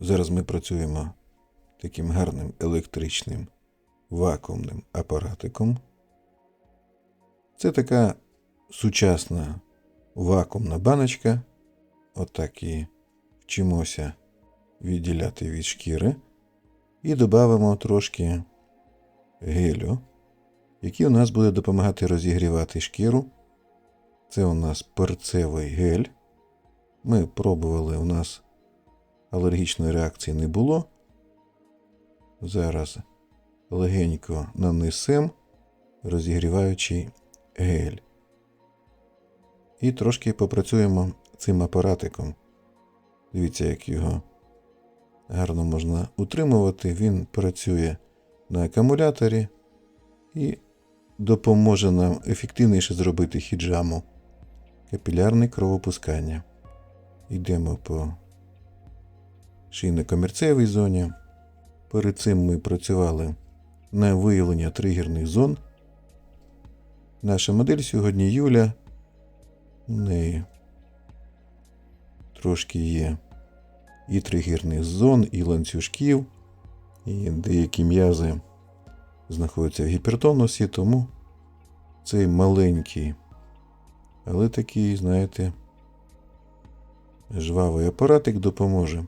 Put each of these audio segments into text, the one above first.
Зараз ми працюємо таким гарним електричним вакуумним апаратиком. Це така сучасна вакуумна баночка. Отак і вчимося відділяти від шкіри. І додамо трошки гелю, який у нас буде допомагати розігрівати шкіру. Це у нас перцевий гель. Ми пробували, у нас алергічної реакції не було. Зараз легенько нанесем розігріваючий гель. І трошки попрацюємо цим апаратиком. Дивіться, як його гарно можна утримувати. Він працює на акумуляторі і допоможе нам ефективніше зробити хіджаму капілярне кровопускання. Йдемо по шийно-комірцевій зоні. Перед цим ми працювали на виявлення тригерних зон. Наша модель сьогодні Юля. У неї трошки є і тригерних зон, і ланцюжків, і деякі м'язи знаходяться в гіпертонусі, тому цей маленький, але такий, знаєте, жвавий апаратик допоможе.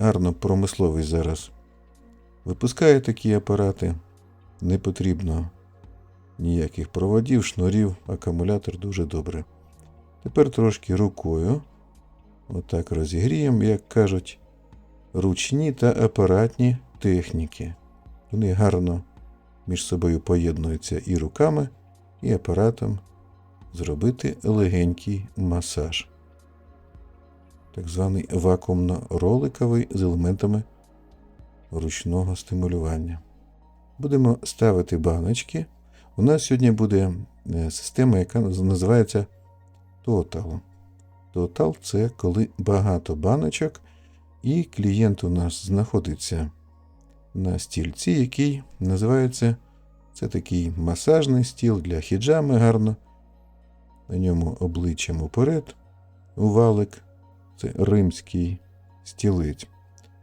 Гарно промисловий зараз випускає такі апарати. Не потрібно ніяких проводів, шнурів, акумулятор дуже добре. Тепер трошки рукою. Отак розігріємо, як кажуть, ручні та апаратні техніки. Вони гарно між собою поєднуються і руками, і апаратом зробити легенький масаж. Так званий вакуумно-роликовий з елементами ручного стимулювання. Будемо ставити баночки. У нас сьогодні буде е, система, яка називається Total. Total – це коли багато баночок, і клієнт у нас знаходиться на стільці, який називається це такий масажний стіл для хіджами гарно. На ньому обличчям уперед валик. Це римський стілець.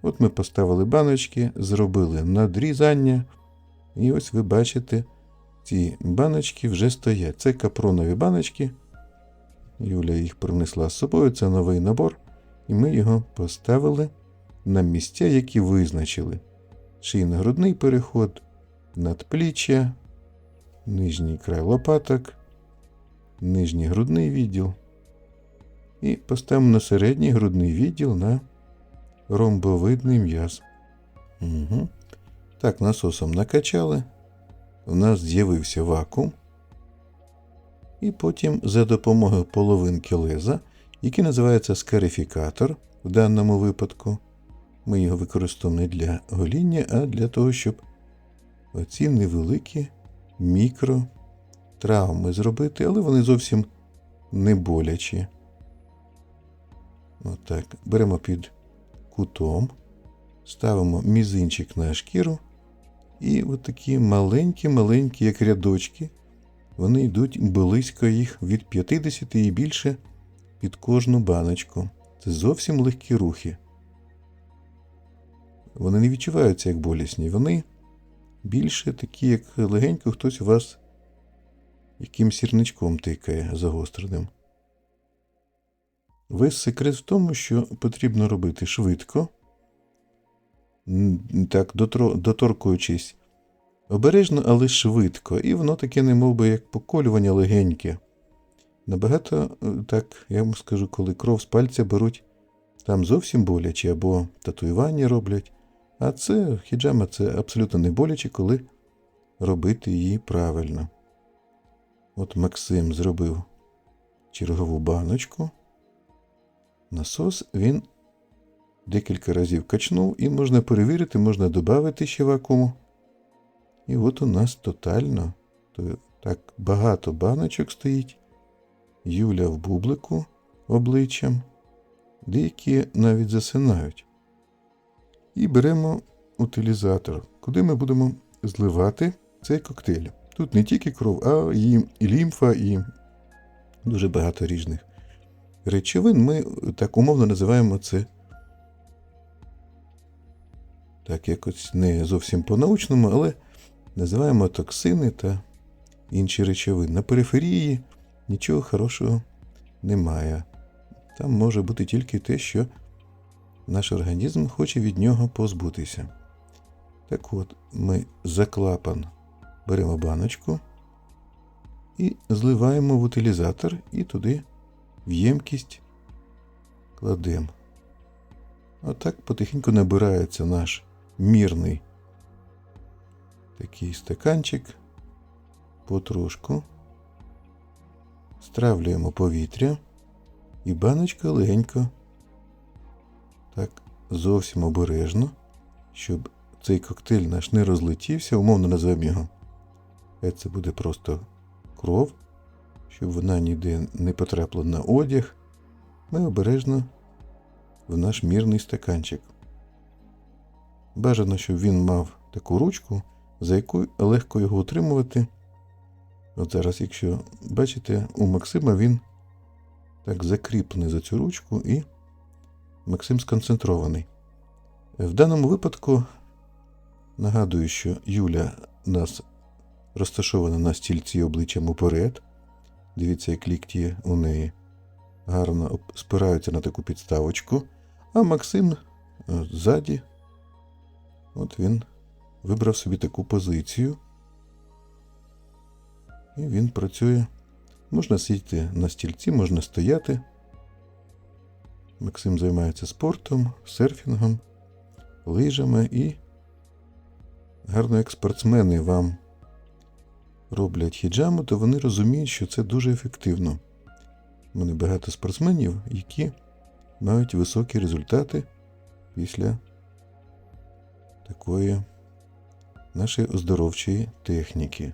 От ми поставили баночки, зробили надрізання. І ось ви бачите, ці баночки вже стоять. Це капронові баночки. Юля їх принесла з собою, це новий набор. І ми його поставили на місця, які визначили. Шийно-грудний переход, надпліччя, нижній край лопаток, нижній грудний відділ. І поставимо на середній грудний відділ на ромбовидний м'яз. Угу. Так, насосом накачали. У нас з'явився вакуум. І потім за допомогою половинки леза, який називається скарифікатор в даному випадку. Ми його використовуємо не для гоління, а для того, щоб оці невеликі мікротравми зробити, але вони зовсім не болячі. Отак. Беремо під кутом, ставимо мізинчик на шкіру. І от такі маленькі-маленькі, як рядочки, вони йдуть близько їх від 50 і більше під кожну баночку. Це зовсім легкі рухи. Вони не відчуваються як болісні, вони більше такі, як легенько хтось у вас яким сірничком тикає загостреним. Весь секрет в тому, що потрібно робити швидко, так, доторкуючись обережно, але швидко, і воно таке, не мов би, як поколювання легеньке. Набагато, так, я вам скажу, коли кров з пальця беруть, там зовсім боляче, або татуювання роблять. А це хіджама це абсолютно не боляче, коли робити її правильно. От Максим зробив чергову баночку. Насос він декілька разів качнув і можна перевірити, можна додати ще вакууму. І от у нас тотально так багато баночок стоїть. Юля в бублику обличчям, деякі навіть засинають. І беремо утилізатор, куди ми будемо зливати цей коктейль. Тут не тільки кров, а і лімфа, і дуже багато різних речовин. Ми так умовно називаємо це так якось не зовсім по-научному, але називаємо токсини та інші речовини. На периферії нічого хорошого немає. Там може бути тільки те, що наш організм хоче від нього позбутися. Так от, ми за клапан беремо баночку і зливаємо в утилізатор і туди в ємкість кладемо. Отак потихеньку набирається наш мірний такий стаканчик потрошку. Стравлюємо повітря і баночка легенько, так зовсім обережно, щоб цей коктейль наш не розлетівся, умовно назвемо його. Це буде просто кров, щоб вона ніде не потрапила на одяг. Ми обережно в наш мірний стаканчик. Бажано, щоб він мав таку ручку, за яку легко його утримувати. От зараз, якщо бачите, у Максима він так закріплений за цю ручку і Максим сконцентрований. В даному випадку нагадую, що Юля нас розташована на стільці обличчям уперед. Дивіться, як лікті у неї гарно спираються на таку підставочку. А Максим е, ззаді, от він вибрав собі таку позицію. І він працює. Можна сидіти на стільці, можна стояти. Максим займається спортом, серфінгом, лижами і гарно як спортсмени вам роблять хіджаму, то вони розуміють, що це дуже ефективно. У мене багато спортсменів, які мають високі результати після такої нашої оздоровчої техніки.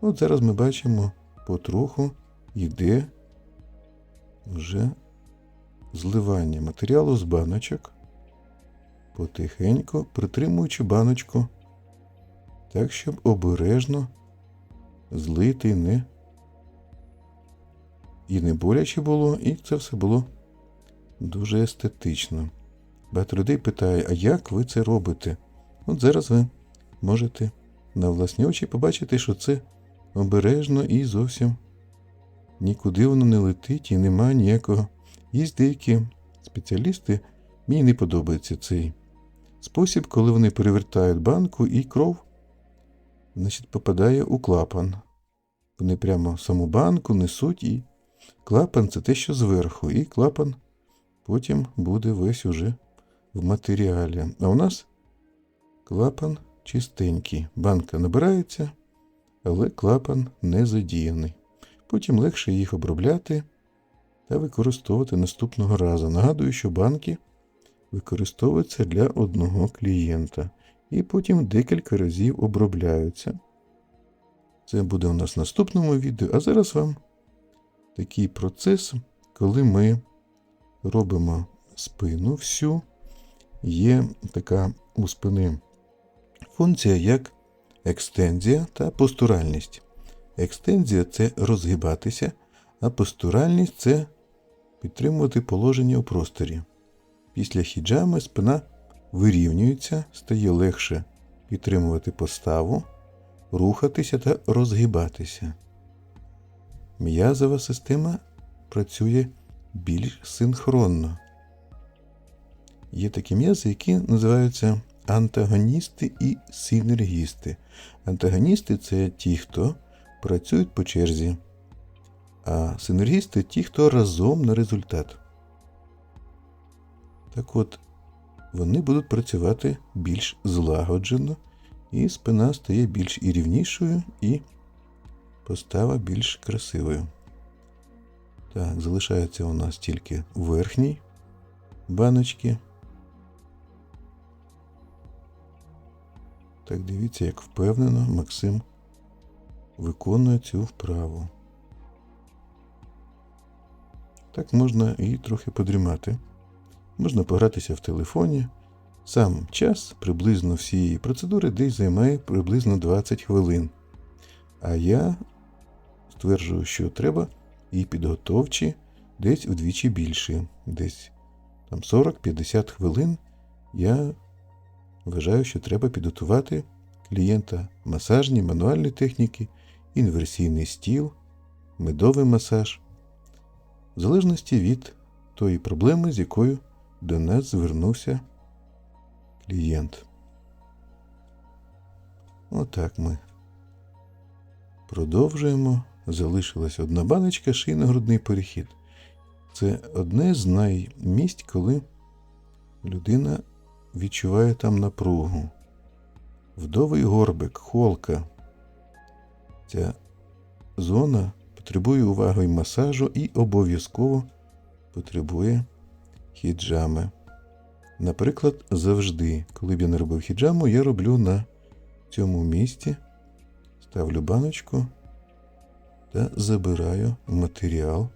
От зараз ми бачимо, потроху йде вже зливання матеріалу з баночок, потихеньку притримуючи баночку, так, щоб обережно злити не і не боляче було, і це все було дуже естетично. Багато людей питає, а як ви це робите? От зараз ви можете на власні очі побачити, що це обережно і зовсім нікуди воно не летить і немає ніякого. Є деякі спеціалісти, мені не подобається цей спосіб, коли вони перевертають банку і кров значить, попадає у клапан. Вони прямо саму банку несуть і клапан це те, що зверху, і клапан потім буде весь уже в матеріалі. А у нас клапан чистенький. Банка набирається, але клапан не задіяний. Потім легше їх обробляти та використовувати наступного разу. Нагадую, що банки використовуються для одного клієнта і потім декілька разів обробляються. Це буде у нас в наступному відео, а зараз вам такий процес, коли ми робимо спину всю, є така у спини функція як екстензія та постуральність. Екстензія це розгибатися, а постуральність це підтримувати положення у просторі. Після хіджами спина вирівнюється, стає легше підтримувати поставу, рухатися та розгибатися. М'язова система працює більш синхронно. Є такі м'язи, які називаються антагоністи і синергісти. Антагоністи це ті, хто працюють по черзі, а синергісти ті, хто разом на результат. Так от, вони будуть працювати більш злагоджено, і спина стає більш і рівнішою, і постава більш красивою. Так, залишається у нас тільки верхній баночки. Так, дивіться, як впевнено Максим виконує цю вправу. Так можна і трохи подрімати. Можна погратися в телефоні. Сам час приблизно всієї процедури десь займає приблизно 20 хвилин. А я стверджую, що треба і підготовчі десь вдвічі більше. Десь там 40-50 хвилин я Вважаю, що треба підготувати клієнта масажні, мануальні техніки, інверсійний стіл, медовий масаж, в залежності від тої проблеми, з якою до нас звернувся клієнт. Отак ми продовжуємо. Залишилась одна баночка шийно-грудний перехід. Це одне з наймісць, коли людина відчуває там напругу. Вдовий горбик, холка. Ця зона потребує уваги і масажу і обов'язково потребує хіджами. Наприклад, завжди, коли б я не робив хіджаму, я роблю на цьому місці, ставлю баночку та забираю матеріал,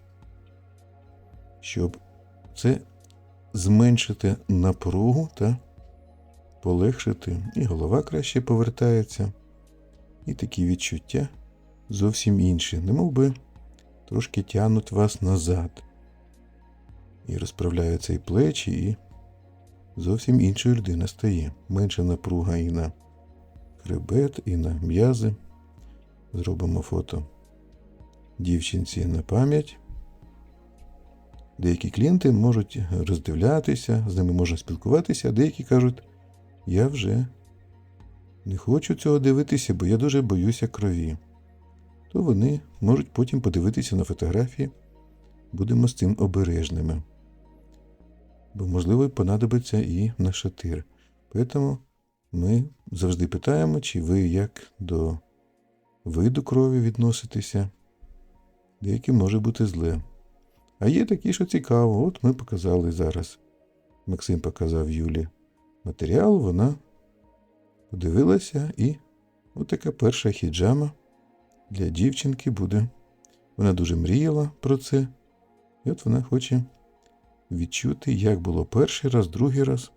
щоб це зменшити напругу та полегшити. І голова краще повертається, і такі відчуття зовсім інші, немов би трошки тягнуть вас назад. І розправляються і плечі, і зовсім іншою людина стає. Менша напруга і на хребет, і на м'язи. Зробимо фото дівчинці на пам'ять. Деякі клієнти можуть роздивлятися, з ними можна спілкуватися, а деякі кажуть, я вже не хочу цього дивитися, бо я дуже боюся крові. То вони можуть потім подивитися на фотографії, будемо з цим обережними. Бо, можливо, понадобиться і на шатир. Тому ми завжди питаємо, чи ви як до виду крові відноситеся. Деякі може бути зле. А є такі, що цікаво. От ми показали зараз. Максим показав Юлі матеріал, вона подивилася, і от така перша хіджама для дівчинки буде. Вона дуже мріяла про це. І от вона хоче відчути, як було перший раз, другий раз.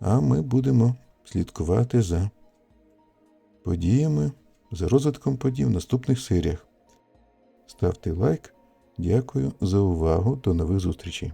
А ми будемо слідкувати за подіями, за розвитком подій в наступних серіях. Ставте лайк. Дякую за увагу. До нових зустрічей.